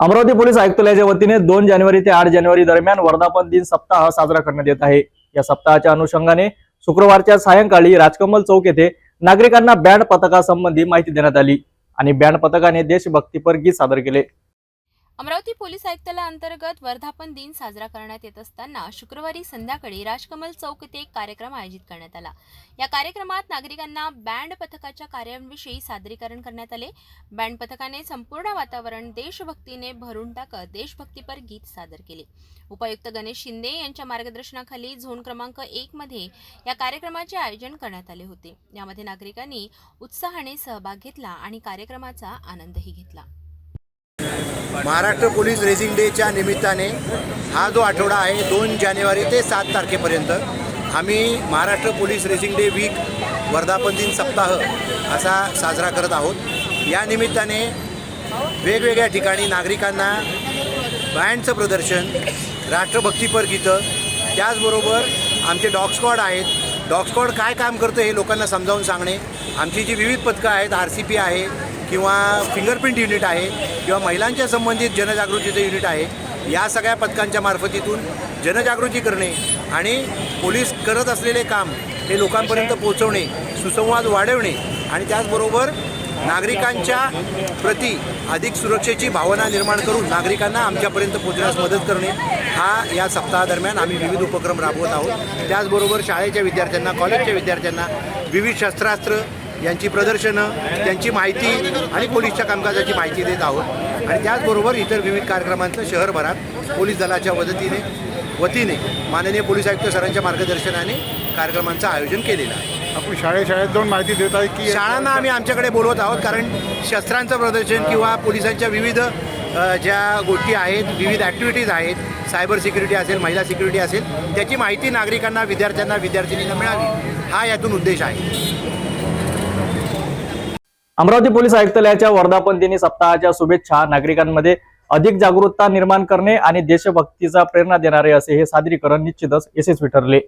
Amravati police आयुक्तालयाच्या वतीने दोन जानेवारी ते आठ जानेवारी दरम्यान वर्धापन दिन सप्ताह साजरा करण्यात येत आहे. या सप्ताहाच्या अनुषंगाने शुक्रवारच्या सायंकाळी राजकमल चौक येथे नागरिकांना बँड पथकासंबंधी माहिती देण्यात आली आणि बँड पथकाने देशभक्तीपर गीत सादर केले. अमरावती पोलीस आयुक्तालयाअंतर्गत वर्धापन दिन साजरा करण्यात येत असताना शुक्रवारी संध्याकाळी राजकमल चौक येथे एक कार्यक्रम आयोजित करण्यात आला. या कार्यक्रमात नागरिकांना बँड पथकाच्या कार्यांविषयी सादरीकरण करण्यात आले. बँड पथकाने संपूर्ण वातावरण देशभक्तीने भरून टाकत देशभक्तीपर गीत सादर केले. उपायुक्त गणेश शिंदे यांच्या मार्गदर्शनाखाली झोन क्रमांक एक मध्ये या कार्यक्रमाचे आयोजन करण्यात आले होते. यामध्ये नागरिकांनी उत्साहाने सहभाग घेतला आणि कार्यक्रमाचा आनंदही घेतला. महाराष्ट्र पोलीस रेझिंग डेच्या निमित्ताने हा जो आठवडा आहे दोन जानेवारी ते सात तारखेपर्यंत आम्ही Maharashtra police raising day week वर्धापन दिन सप्ताह असा साजरा करत आहोत. या निमित्ताने वेगवेगळ्या ठिकाणी नागरिकांना बँडचं प्रदर्शन राष्ट्रभक्तीपर गीतं त्याचबरोबर आमचे डॉग स्क्वॉड आहेत. डॉग स्क्वॉड काय काम करतं हे लोकांना समजावून सांगणे. आमची जी विविध पथकं आहेत आर सी पी आहे किंवा फिंगरप्रिंट युनिट आहे किंवा महिलांच्या संबंधित जनजागृतीचं युनिट आहे या सगळ्या पथकांच्या मार्फतीतून जनजागृती करणे आणि पोलीस करत असलेले काम हे लोकांपर्यंत पोहोचवणे सुसंवाद वाढवणे आणि त्याचबरोबर नागरिकांच्या प्रती अधिक सुरक्षेची भावना निर्माण करून नागरिकांना आमच्यापर्यंत पोहोचण्यास मदत करणे हा या सप्ताहादरम्यान आम्ही विविध उपक्रम राबवत आहोत. त्याचबरोबर शाळेच्या विद्यार्थ्यांना कॉलेजच्या विद्यार्थ्यांना विविध शस्त्रास्त्र यांची प्रदर्शनं त्यांची माहिती आणि पोलीसच्या कामकाजाची माहिती देत आहोत. आणि त्याचबरोबर इतर विविध कार्यक्रमांचं शहरभरात पोलीस दलाच्या मदतीने वतीने माननीय पोलीस आयुक्त सरांच्या मार्गदर्शनाने कार्यक्रमांचं आयोजन केलेलं आहे. आपण शाळेत शाळेत जाऊन माहिती देत आहे की शाळांना आम्ही आमच्याकडे बोलवत आहोत कारण शस्त्रांचं प्रदर्शन किंवा पोलिसांच्या विविध ज्या गोष्टी आहेत विविध ॲक्टिव्हिटीज आहेत सायबर सिक्युरिटी असेल महिला सिक्युरिटी असेल त्याची माहिती नागरिकांना विद्यार्थ्यांना विद्यार्थिनींना मिळावी. हा यातून उद्देश आहे. अमरावती पोलीस आयुक्तालयाच्या वर्धापन दिनी सप्ताहाच्या शुभेच्छा नागरिकांमध्ये अधिक जागरूकता निर्माण करणे आणि देशभक्तीचा प्रेरणा देणारे असे हे सादरीकरण निश्चितच यशस्वी ठरले.